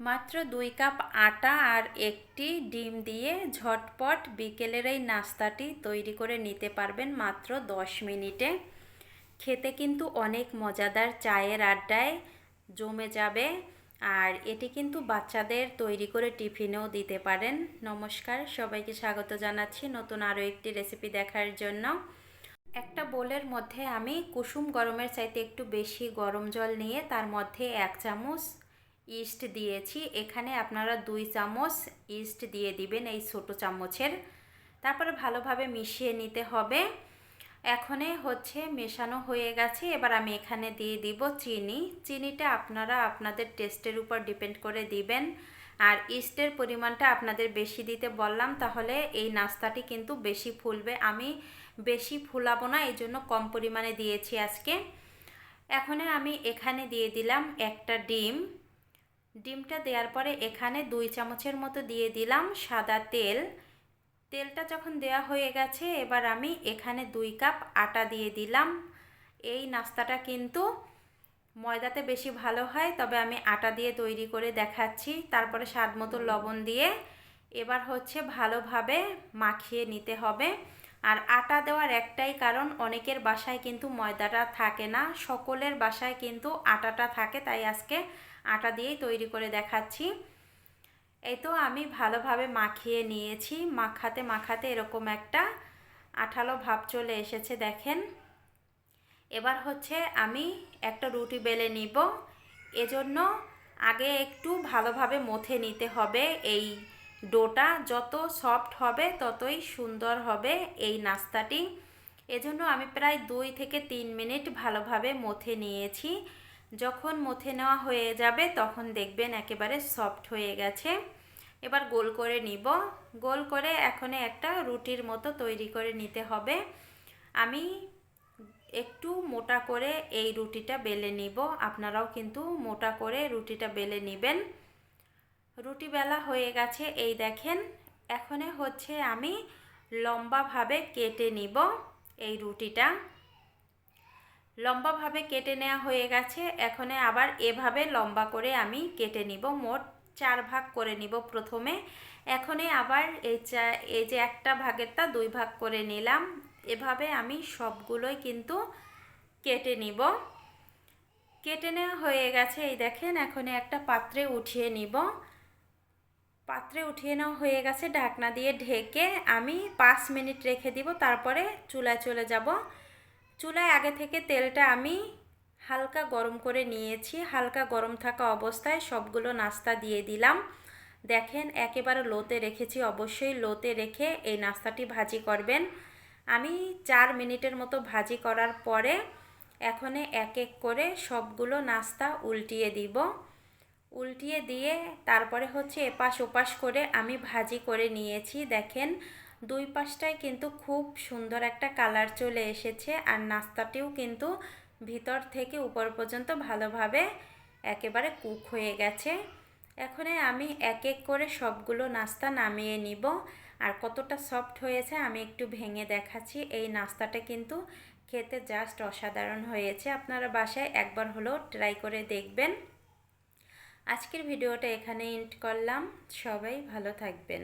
মাত্র দুই কাপ আটা আর একটি ডিম দিয়ে ঝটপট বিকেলের এই নাস্তাটি তৈরি করে নিতে পারবেন মাত্র দশ মিনিটে। খেতে কিন্তু অনেক মজাদার, চায়ের আড্ডায় জমে যাবে আর এটি কিন্তু বাচ্চাদের তৈরি করে টিফিনেও দিতে পারেন। নমস্কার, সবাইকে স্বাগত জানাচ্ছি নতুন আরও একটি রেসিপি দেখার জন্য। একটা বোলের মধ্যে আমি কুসুম গরমের চাইতে একটু বেশি গরম জল নিয়ে তার মধ্যে এক চামচ ইস্ট দিয়েছি। এখানে আপনারা দুই চামচ ইস্ট দিয়ে দিবেন এই ছোটো চামচের। তারপরে ভালোভাবে মিশিয়ে নিতে হবে। এখনে হচ্ছে মেশানো হয়ে গেছে। এবার আমি এখানে দিয়ে দিব চিনি। চিনিটা আপনারা আপনাদের টেস্টের উপর ডিপেন্ড করে দিবেন। আর ইস্টের পরিমাণটা আপনাদের বেশি দিতে বললাম, তাহলে এই নাস্তাটি কিন্তু বেশি ফুলবে। আমি বেশি ফুলাবো না এই জন্য কম পরিমাণে দিয়েছি আজকে। এখন আমি এখানে দিয়ে দিলাম একটা ডিম। ডিমটা দেওয়ার পরে এখানে দুই চামচের মতো দিয়ে দিলাম সাদা তেল। তেলটা যখন দেওয়া হয়ে গেছে, এবার আমি এখানে দুই কাপ আটা দিয়ে দিলাম। এই নাস্তাটা কিন্তু ময়দাতে বেশি ভালো হয়, তবে আমি আটা দিয়ে তৈরি করে দেখাচ্ছি। তারপরে স্বাদ মতো লবণ দিয়ে। এবার হচ্ছে ভালোভাবে মাখিয়ে নিতে হবে। আর আটা দেওয়ার একটাই কারণ, অনেকের বাসায় কিন্তু ময়দাটা থাকে না, সকলের বাসায় কিন্তু আটাটা থাকে, তাই আজকে আটা দিয়েই তৈরি করে দেখাচ্ছি। এই তো আমি ভালোভাবে মাখিয়ে নিয়েছি, মাখাতে মাখাতে এরকম একটা আঠালো ভাব চলে এসেছে, দেখেন। এবার হচ্ছে আমি একটা রুটি বেলে নিব, এজন্য আগে একটু ভালোভাবে মথে নিতে হবে এই ডোটা যত সফট হবে, ততই সুন্দর হবে এই নাস্তাটি। এজন্য আমি প্রায় দুই থেকে তিন মিনিট ভালোভাবে মথে নিয়েছি। যখন মথে নেওয়া হয়ে যাবে, তখন দেখবেন একেবারে সফট হয়ে গেছে। এবার গোল করে নিব। গোল করে এখন একটা রুটির মতো তৈরি করে নিতে হবে। আমি একটু মোটা করে এই রুটিটা বেলে নিব। আপনারাও কিন্তু মোটা করে রুটিটা বেলে নেবেন। রুটি বেলা হয়ে গেছে, এই দেখেন। এখনে হচ্ছে আমি লম্বাভাবে কেটে নিব এই রুটিটা। লম্বাভাবে কেটে নেওয়া হয়ে গেছে, এখানে আবার এভাবে লম্বা করে আমি কেটে নিব, মোট চার ভাগ করে নিব প্রথমে। এখনে আবার এই চা, এই যে একটা ভাগেরটা দুই ভাগ করে নিলাম, এভাবে আমি সবগুলোই কিন্তু কেটে নিব। কেটে নেওয়া হয়ে গেছে, এই দেখেন, এখন একটা পাত্রে উঠিয়ে নিব। পাত্রে উঠিয়ে নেওয়া হয়ে গেছে, ঢাকনা দিয়ে ঢেকে আমি পাঁচ মিনিট রেখে দিব, তারপরে চুলায় চলে যাব। চুলায় আগে থেকে তেলটা আমি হালকা গরম করে নিয়েছি, হালকা গরম থাকা অবস্থায় সবগুলো নাস্তা দিয়ে দিলাম। দেখেন, একেবারে লোতে রেখেছি, অবশ্যই লোতে রেখে এই নাস্তাটি ভাজি করবেন। আমি চার মিনিটের মতো ভাজি করার পরে এখনে এক এক করে সবগুলো নাস্তা উল্টিয়ে দিব। উল্টিয়ে দিয়ে তারপরে হচ্ছে এপাশ ওপাশ করে আমি ভাজি করে নিয়েছি। দেখেন, দুই পাশটায় কিন্তু খুব সুন্দর একটা কালার চলে এসেছে আর নাস্তাটিও কিন্তু ভিতর থেকে উপর পর্যন্ত ভালোভাবে একেবারে কুক হয়ে গেছে। এখন আমি এক এক করে সবগুলো নাস্তা নামিয়ে নিব আর কতটা সফট হয়েছে আমি একটু ভেঙে দেখাচ্ছি। এই নাস্তাটা কিন্তু খেতে জাস্ট অসাধারণ হয়েছে। আপনারা বাসায় একবার হলেও ট্রাই করে দেখবেন। আজকের ভিডিওটা এখানে এন্ড করলাম। সবাই ভালো থাকবেন।